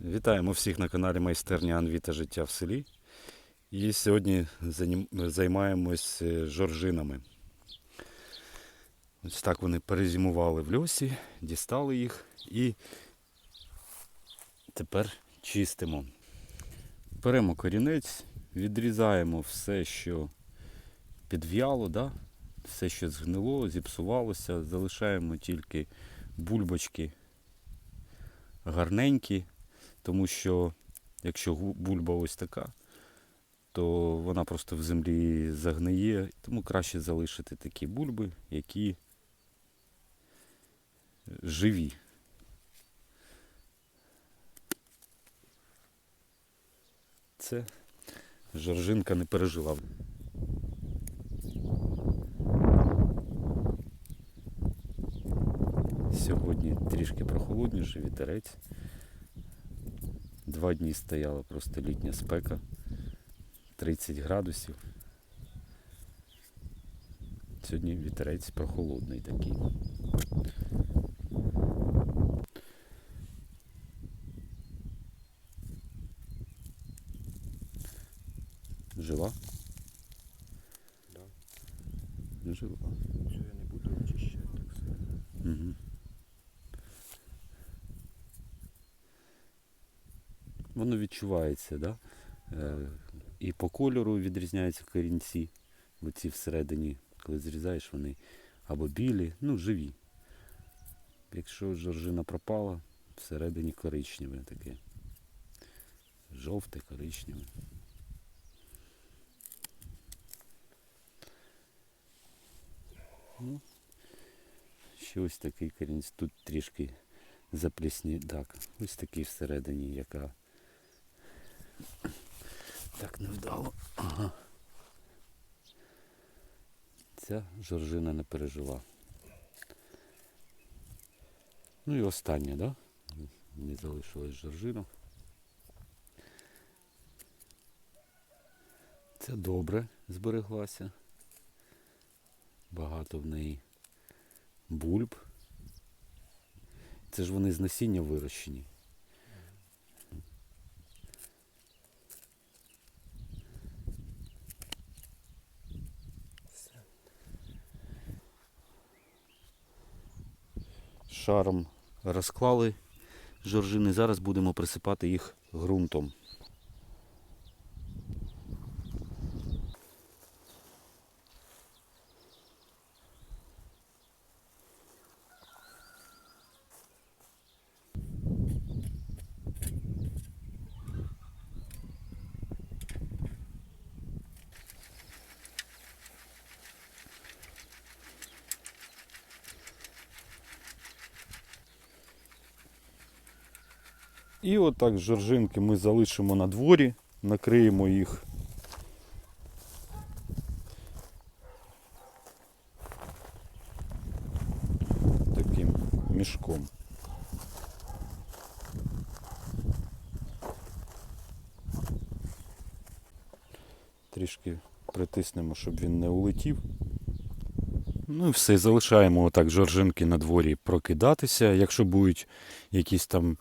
Вітаємо всіх на каналі Майстерня Анві та життя в селі. І сьогодні займаємось е, жоржинами. Ось так вони перезимували в льосі, дістали їх і тепер чистимо. Беремо корінець, відрізаємо все, що підв'яло, да? все, що згнило, зіпсувалося, залишаємо тільки бульбочки гарненькі, тому що якщо бульба ось така, то вона просто в землі загниє, тому краще залишити такі бульби, які живі. Це жоржинка не пережила. Сьогодні трішки прохолодніше, вітерець. Два дні стояла просто літня спека, 30 градусів. Сьогодні вітерець прохолодний такий. Жива? Да. Жива. Що я не буду очищати так сильно. Угу. Воно відчувається, да? Е, і по кольору відрізняються корінці. Оці всередині, коли зрізаєш, вони або білі, ну, живі. Якщо жоржина пропала, всередині коричневе таке. Жовте, коричневе. Ну, ще ось такий корінець. Тут трішки заплісні. Так, ось такий всередині, яка. Невдало. Ага. Ця жоржина не пережила. Ну і остання, да? Не залишилась жоржина. Це добре збереглася. Багато в неї бульб. Це ж вони з насіння вирощені. Шаром розклали жоржини. Зараз будемо присипати їх ґрунтом. І отак жоржинки ми залишимо на дворі, накриємо їх. Таким мішком. Трішки притиснемо, щоб він не улетів. Ну і все, залишаємо отак жоржинки на дворі прокидатися. Якщо будуть якісь там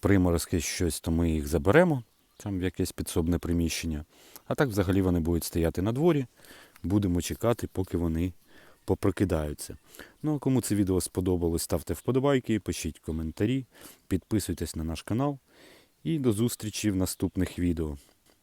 приморозки, щось, то ми їх заберемо там в якесь підсобне приміщення. А так взагалі вони будуть стояти на дворі. Будемо чекати, поки вони попрокидаються. Ну а кому це відео сподобалось, ставте вподобайки, пишіть коментарі, підписуйтесь на наш канал. І до зустрічі в наступних відео.